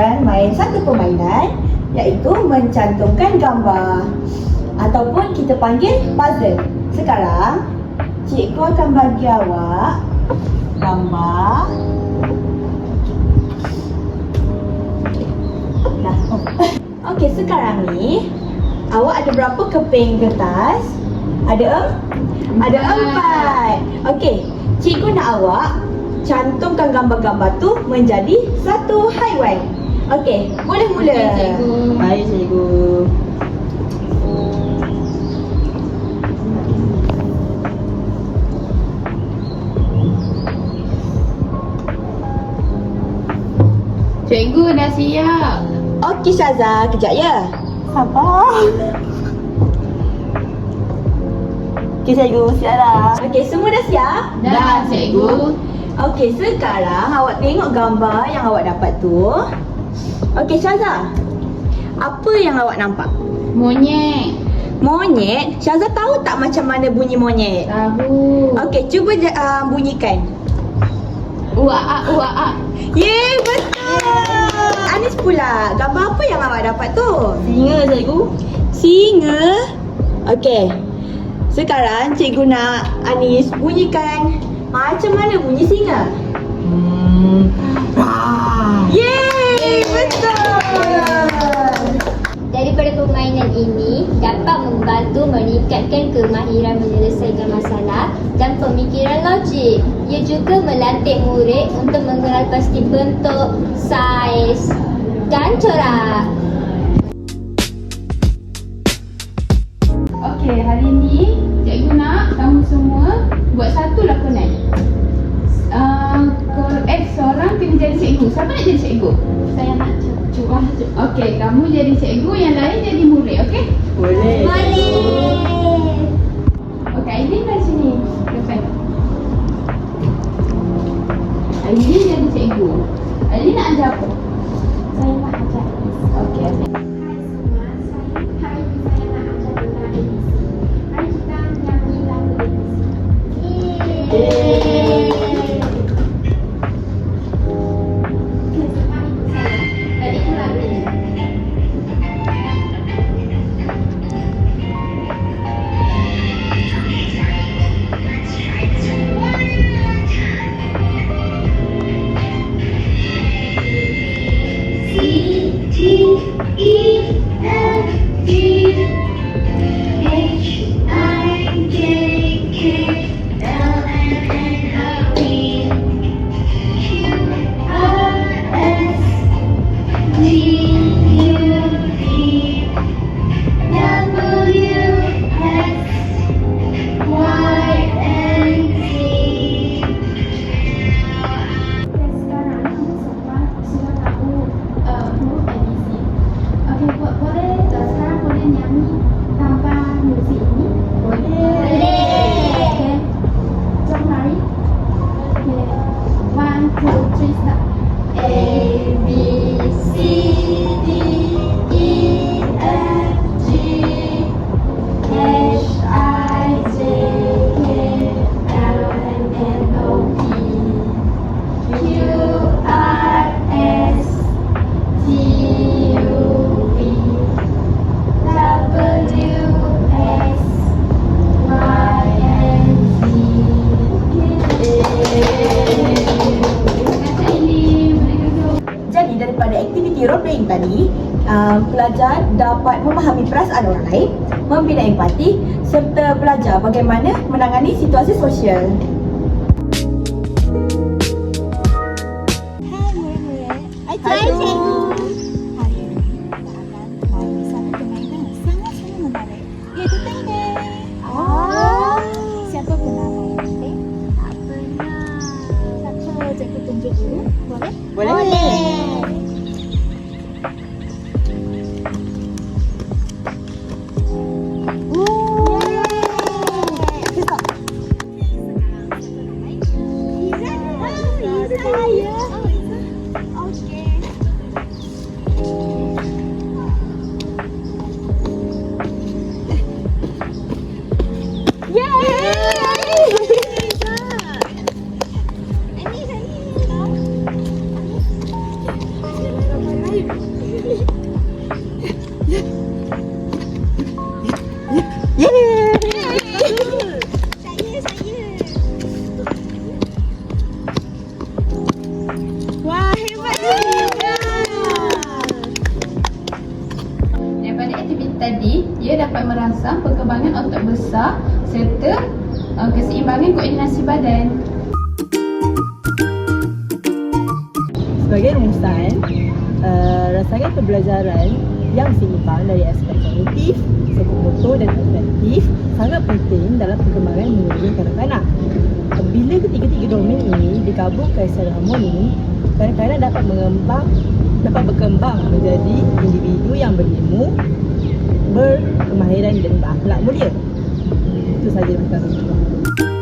akan main satu permainan iaitu mencantumkan gambar ataupun kita panggil puzzle. Sekarang, cikgu akan bagi awak gambar. Dah. Okey, sekarang ni awak ada berapa keping kertas? Ada em? Ada empat. Okey, cikgu nak awak cantumkan gambar-gambar tu menjadi satu haiwan. Okey, boleh mula. Okey, cikgu. Baik, cikgu. Cikgu dah siap. Okey, Syaza, kejap ya. Sabar. Okey cikgu, siap dah. Okey, semua dah siap? Dah, cikgu. Okey, sekarang awak tengok gambar yang awak dapat tu. Okey, Syaza. Apa yang awak nampak? Monyet. Monyet. Syaza tahu tak macam mana bunyi monyet? Tahu. Okey, cuba uh, bunyikan. Uaa, uaa. Yeay, betul! Anis pula, gambar apa yang awak dapat tu? Singa cikgu. Singa. Okey. Sekarang cikgu nak Anis bunyikan macam mana bunyi singa? Hmm. Wah. Yeay, betul! Daripada permainan ini dapat membantu meningkatkan kemahiran menyelesaikan masalah dan pemikiran logik. Ia juga melatih murid untuk mengenal pasti bentuk, saiz dan corak. Okey, hari ni cikgu nak kamu semua buat satu lakonan. Cikgu. Siapa nak jadi cikgu? Saya nak cuba. Okey, kamu jadi cikgu, yang lain jadi murid, okey? Boleh. Boleh. Okey, Aidin dari sini. Depan. Aidin jadi cikgu. Aidin nak ajar apa? Saya nak ajar. Okey, okey. Hai A, B, C, D, E, F tadi, uh, pelajar dapat memahami perasaan orang lain, membina empati serta belajar bagaimana menangani situasi sosial. Hai murid-murid. Hai serta uh, keseimbangan koordinasi badan. Sebagai rumusan, uh, rangsangan pembelajaran yang seimbang dari aspek kognitif, psikomotor dan afektif sangat penting dalam perkembangan mengurusi kanak-kanak. Bila ketiga-tiga domain ini digabungkan secara harmoni, kanak-kanak dapat mengembang dapat berkembang menjadi individu yang berilmu, berkemahiran dan berakhlak mulia. Itu saja terima kasih.